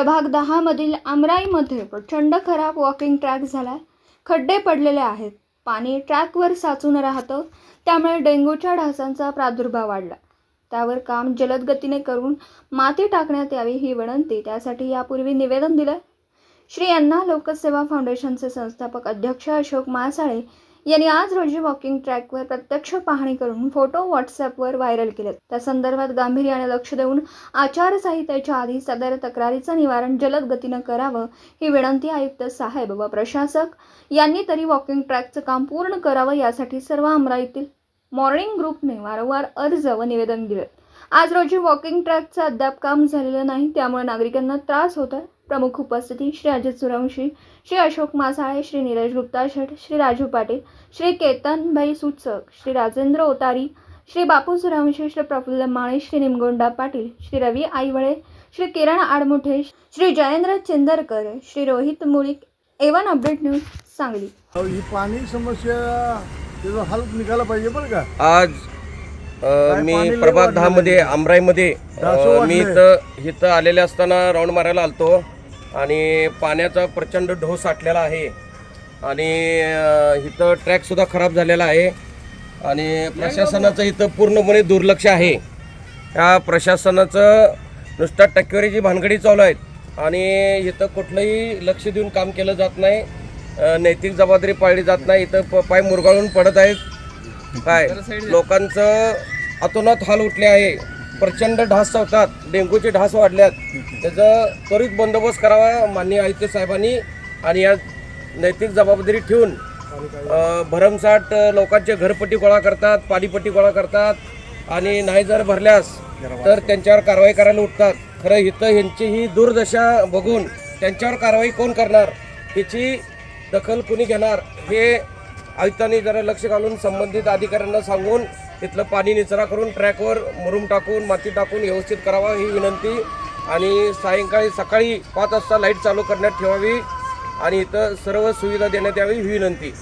प्रभाग दहामधील आमराईमध्ये प्रचंड खराब वॉकिंग ट्रॅक झाला. खड्डे पडलेले आहेत. पाणी ट्रॅकवर साचून राहतं. त्यामुळे डेंग्यूच्या डासांचा प्रादुर्भाव वाढला. त्यावर काम जलद गतीने करून माती टाकण्यात यावी ही विनंती. त्यासाठी यापूर्वी निवेदन दिलं. श्री अण्णा लोकसेवा फाउंडेशनचे संस्थापक अध्यक्ष अशोक मासाळे यांनी आज रोजी वॉकिंग ट्रॅकवर प्रत्यक्ष पाहणी करून फोटो व्हॉट्सअपवर व्हायरल केलेत. त्या संदर्भात गांभीर्याने लक्ष देऊन आचारसंहितेच्या आधी सदर तक्रारीचं निवारण जलद गतीनं करावं ही विनंती आयुक्त साहेब व प्रशासक यांनी तरी वॉकिंग ट्रॅकचं काम पूर्ण करावं यासाठी सर्व अमराईतील मॉर्निंग ग्रुपने वारंवार अर्ज व निवेदन दिले. आज रोजी वॉकिंग ट्रॅकचं अद्याप काम झालेलं नाही त्यामुळे नागरिकांना त्रास होत आहे प्रमुख उपस्थिती Shri Ajit Survanshi Shri Ashok Masale Shri Neeraj Gupta Sheth Shri Raju Patil Shri Ketanbhai Suchak Shri Rajendra Otari Shri Bapu Suryavanshi Shri Praful Male Shri Nimgonda Patil Shri Ravi Aiwale Shri Kiran Admuthe Shri Jayendra Chindarkar Shri Rohit Mulik A one update news Sangli. अहो, ही पाणी समस्या त्याचा हल निघाला पाहिजे बरं का? आज अ, मी प्रभाग दहामध्ये अ, डासं मी. इथं इथं आलेले असताना राऊंड मारायला आलतो. आणि पाण्याचा प्रचंड ढो साठलेला आहे. आणि इथं ट्रॅकसुद्धा खराब झालेला आहे. आणि प्रशासनाचं इथं पूर्णपणे दुर्लक्ष आहे. या प्रशासनाचं नुसतं टक्केवारीची भानगडी चालू आहेत. आणि इथं कुठलंही लक्ष देऊन काम केलं जात नाही. नैतिक जबाबदारी पाळली जात नाही. इथं प- पाय मुरगाळून पडत आहेत. काय? लोकांचं अतोनात हाल उठले आहे. प्रचंड ढास चावतात डेंग्यूचे ढास वाढल्यात. त्याचं त्वरित बंदोबस्त करावा माननीय आयुक्त साहेबांनी आणि या नैतिक जबाबदारी ठेवून भरमसाठ लोकांचे घरपट्टी गोळा करतात पाणीपट्टी गोळा करतात आणि नाही जर भरल्यास तर त्यांच्यावर कारवाई करायला उठतात. खरं इथं ह्यांची ही दुर्दशा बघून त्यांच्यावर कारवाई कोण करणार याची दखल कुणी घेणार हे आयुक्तांनी जरा लक्ष घालून संबंधित अधिकाऱ्यांना सांगून तिथलं पाणी निचरा करून ट्रॅकवर मुरुम टाकून माती टाकून व्यवस्थित करावा ही विनंती. आणि सायंकाळी सकाळी पाच वाजता लाइट चालू करण्यात ठेवावी आणि इथं सर्व सुविधा देण्यात यावी ही विनंती.